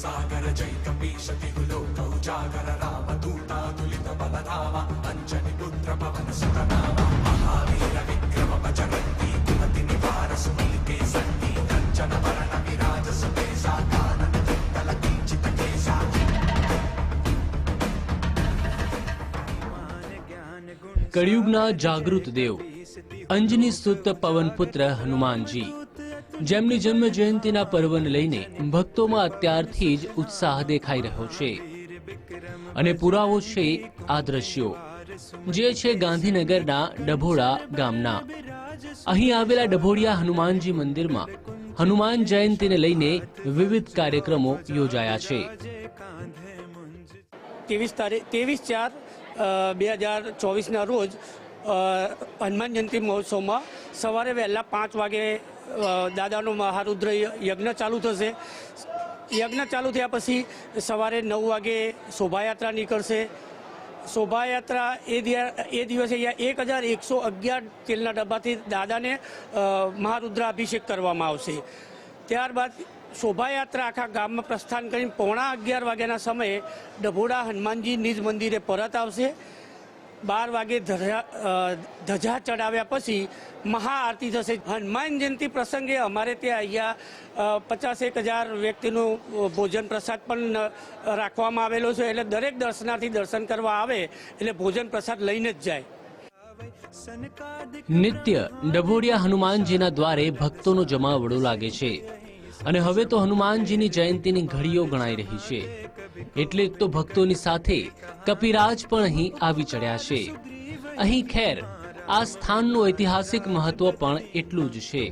सागर जैकपीशति पवन जागृत देव अंजनी सुत पवन पुत्र हनुमान जी જેમની જન્મ જયંતિના પર્વને લઈને ભક્તોમાં અત્યારથી જ ઉત્સાહ દેખાઈ રહ્યો છે. અને પુરાવો છે આ દ્રશ્યો. જે છે ગાંધીનગરના ડભોડા ગામના. અહીં આવેલા ડભોડિયા હનુમાનજી મંદિરમાં હનુમાન જયંતિને લઈને વિવિધ કાર્યક્રમો યોજાયા છે. ત્રેવીસ તારીખ, ત્રેવીસ ચાર બે હજાર ચોવીસના રોજ હનુમાન જયંતિ મહોત્સવમાં સવારે વહેલા પાંચ વાગે દાદાનો મહારુદ્ર યજ્ઞ ચાલુ થશે. યજ્ઞ ચાલુ થયા પછી સવારે નવ વાગે શોભાયાત્રા નીકળશે. શોભાયાત્રા એ એ દિવસે અહીંયા એક હજાર એકસો અગિયાર તેલના ડબ્બાથી દાદાને મહારુદ્રાભિષેક કરવામાં આવશે. ત્યારબાદ શોભાયાત્રા આખા ગામમાં પ્રસ્થાન કરીને પોણા અગિયાર વાગ્યાના સમયે ડભોડા હનુમાનજી નિજ મંદિરે પરત આવશે. બાર વાગે ધજા ચડાવ્યા પછી મહાઆરતી થશે. હનુમાન જયંતિ પ્રસંગે અમારે ત્યાં અહીંયા પચાસ એક હજાર વ્યક્તિનું ભોજન પ્રસાદ પણ રાખવામાં આવેલો છે. એટલે દરેક દર્શનાર્થી દર્શન કરવા આવે, એટલે ભોજન પ્રસાદ લઈને જ જાય. નિત્ય ડભોડિયા હનુમાનજીના દ્વારે ભક્તોનો જમાવડો લાગે છે. અને હવે તો હનુમાનજીની જયંતીની ઘડીઓ ગણાઈ રહી છે. એટલે તો ભક્તોની સાથે કપિરાજ પણ અહીં આવી ચડ્યા છે. અહીં ખેર, આ સ્થાનનું ઐતિહાસિક મહત્વ પણ એટલું જ છે.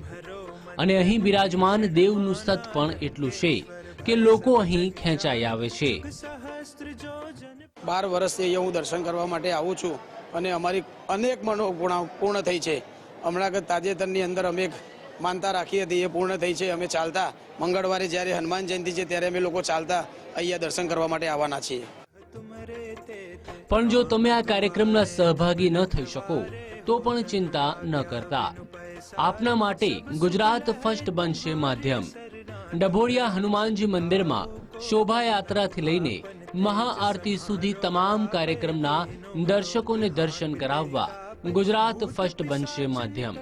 અને અહીં બિરાજમાન દેવનું સત પણ એટલું છે કે લોકો અહીં ખેંચાઈ આવે છે. બાર વર્ષથી અહીંયા હું દર્શન કરવા માટે આવું છું અને અમારી અનેક મનોગુણા પૂર્ણ થઈ છે. હમણાં તાજેતરની અંદર અમે એક માનતા રાખી હતી પૂર્ણ થઈ છે. અમે ચાલતા મંગળવારે જ્યારે હનુમાન જયંતિ છે ત્યારે અમે લોકો ચાલતા અહીંયા દર્શન કરવા માટે આવવાના છીએ. પણ જો તમે આ કાર્યક્રમના સહભાગી ન થઈ શકો, તો પણ ચિંતા ન કરતા. આપના માટે ગુજરાત ફર્સ્ટ બનશે માધ્યમ. ડભોડિયા હનુમાનજી મંદિરમાં શોભાયાત્રાથી લઈને મહાઆરતી સુધી તમામ કાર્યક્રમના દર્શકોને દર્શન કરાવવા ગુજરાત ફર્સ્ટ બનશે માધ્યમ.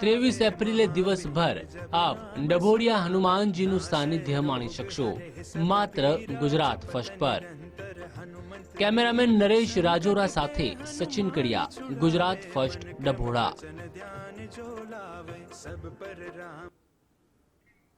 ત્રેવીસ એપ્રિલે દિવસભર આપ ડભોડિયા હનુમાનજીનું સાનિધ્ય માણી શકશો. માત્ર ગુજરાત ફર્સ્ટ પર. કેમેરામેન નરેશ રાજોરા સાથે સચિન કડિયા, ગુજરાત ફર્સ્ટ ડભોડા.